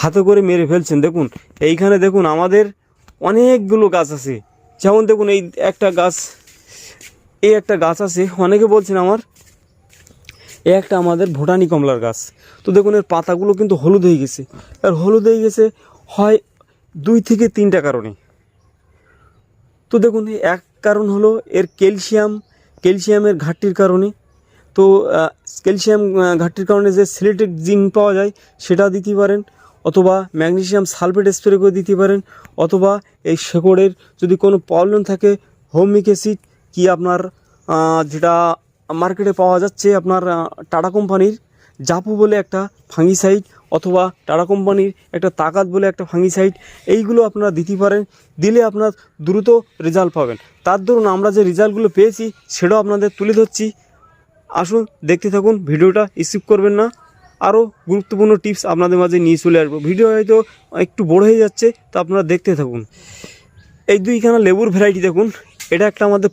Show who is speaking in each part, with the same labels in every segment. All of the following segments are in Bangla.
Speaker 1: হাতে করে মেরে ফেলছেন। দেখুন, এইখানে দেখুন আমাদের অনেকগুলো গাছ আছে। যেমন দেখুন, এই একটা গাছ, এই একটা গাছ আছে। অনেকে বলছেন আমার এ একটা আমাদের ভুটানি কমলার গাছ। তো দেখুন, এর পাতাগুলো কিন্তু হলুদ হয়ে গেছে। আর হলুদ হয়ে গেছে হয় দুই থেকে তিনটা কারণে। তো দেখুন এক কারণ হলো এর ক্যালসিয়াম, ক্যালসিয়ামের ঘাটতির কারণে। তো ক্যালসিয়াম ঘাটতির কারণে যে সিলেটেড জিন পাওয়া যায়, সেটা দিতে পারেন। অথবা ম্যাগনেশিয়াম সালফেট স্প্রে করে দিতে পারেন, অথবা এই শেকড়ের যদি কোনো প্রবলেম থাকে হোমিক অ্যাসিড কি আপনার যেটা মার্কেটে পাওয়া যাচ্ছে আপনার টাটা কোম্পানির জাপু বলে একটা ফাঙ্গিসাইড অথবা টাটা কোম্পানির একটা তাকাত বলে একটা ফাঙ্গিসাইড এইগুলো আপনারা দিতে পারেন, দিলে আপনার দ্রুত রেজাল্ট পাবেন। তার দরুন আমরা যে রেজাল্টগুলো পেয়েছি, সেটাও আপনাদের তুলে ধরছি। আসুন, দেখতে থাকুন, ভিডিওটা স্কিপ করবেন না। আরও গুরুত্বপূর্ণ টিপস আপনাদের মাঝে নিয়ে চলে আসব। ভিডিও হয়তো একটু বড় হয়ে যাচ্ছে, তো আপনারা দেখতে থাকুন। এই দুইখানা লেবুর ভ্যারাইটি দেখুন। এটা একটা আমাদের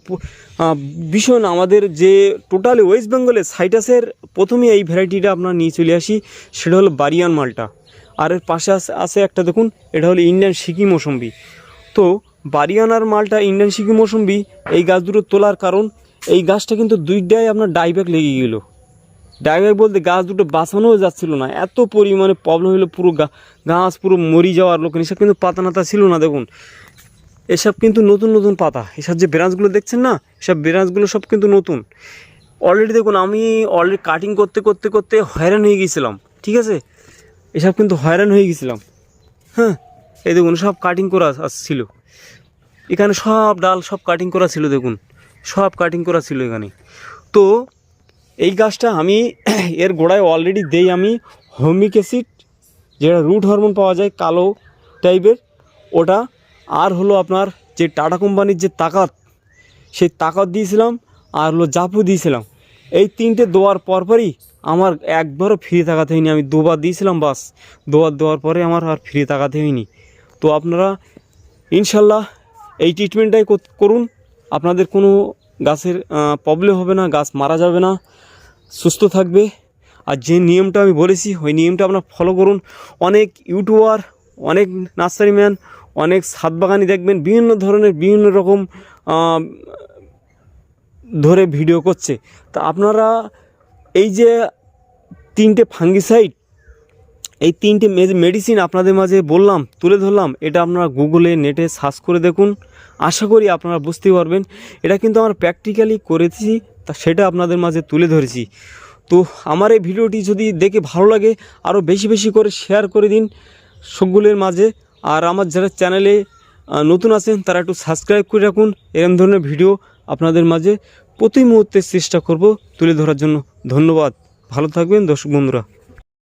Speaker 1: ভীষণ আমাদের যে টোটালি ওয়েস্ট বেঙ্গলের সাইটাসের প্রথমে এই ভ্যারাইটিটা আপনারা নিয়ে চলে আসি, সেটা হলো বারিয়ান মালটা। আর এর পাশে আছে একটা দেখুন, এটা হলো ইন্ডিয়ান সিকি মৌসম্বি। তো বারিয়ানার মালটা ইন্ডিয়ান সিকি মৌসম্বি, এই গাছ দুটো তোলার কারণ, এই গাছটা কিন্তু দুইটাই আপনার ডাইব্যাক লেগে গেলো। ডাইব্যাক বলতে গাছ দুটো বাঁচানোও যাচ্ছিল না। এত পরিমাণে প্রবলেম হলো, পুরো গাছ পুরো মরি যাওয়ার লোক। এসব কিন্তু পাতা নাতা ছিল না, দেখুন। এসব কিন্তু নতুন নতুন পাতা। এসব যে ব্রাঞ্চগুলো দেখছেন না, এসব ব্রাঞ্চগুলো সব কিন্তু নতুন। অলরেডি দেখুন, আমি অলরেডি কাটিং করতে করতে করতে হয়রান হয়ে গিয়েছিলাম ঠিক আছে? এসব কিন্তু হয়রান হয়ে গেছিলাম। হ্যাঁ এই দেখুন, সব কাটিং করা আসছিল। এখানে সব ডাল সব কাটিং করা ছিল, দেখুন। সব কাটিং করা ছিল এখানে। তো এই গাছটা আমি এর গোড়ায় অলরেডি দেই আমি হোমিক অ্যাসিড যেটা রুট হরমোন পাওয়া যায়, কালো টাইপের ওটা আর হলো আপনার যে টাটা কোম্পানির যে তাকাত, সেই তাকাত দিয়েছিলাম আর হলো জাপু দিয়েছিলাম। এই তিনটে দেওয়ার পরপরই আমার একবারও ফ্রি তাকাতে হয়নি। আমি দুবার দিয়েছিলাম বাস, দুবার দেওয়ার পরে আমার আর ফ্রি তাকাতে হয়নি। তো আপনারা ইনশাল্লাহ এই ট্রিটমেন্টটাই কর- করুন। আপনাদের কোনো গাছের প্রবলেম হবে না, গাছ মারা যাবে না, সুস্থ থাকবে। আর যে নিয়মটা আমি বলেছি, ওই নিয়মটা আপনার ফলো করুন। অনেক ইউটিউবার অনেক নার্সারিম্যান অনেক ছাদ বাগানি দেখবেন, বিভিন্ন ধরনের, বিভিন্ন রকম ধরে ভিডিও করছে। তা আপনারা এই যে তিনটে ফাঙ্গিসাইড এই তিনটে মেডিসিন আপনাদের মাঝে বললাম, তুলে ধরলাম, এটা আপনারা গুগলে নেটে সার্চ করে দেখুন। আশা করি আপনারা বুঝতে পারবেন, এটা কিন্তু আমরা প্র্যাকটিক্যালি করেছি, তা সেটা আপনাদের মাঝে তুলে ধরেছি। তো আমার এই ভিডিওটি যদি দেখে ভালো লাগে আরও বেশি বেশি করে শেয়ার করে দিন সকলের মাঝে। আর আমার যারা চ্যানেলে নতুন আছেন, তারা একটু সাবস্ক্রাইব করে রাখুন। এরকম ধরনের ভিডিও আপনাদের মাঝে প্রতি মুহূর্তে চেষ্টা করব তুলে ধরার জন্য। ধন্যবাদ। ভালো থাকবেন দর্শক বন্ধুরা।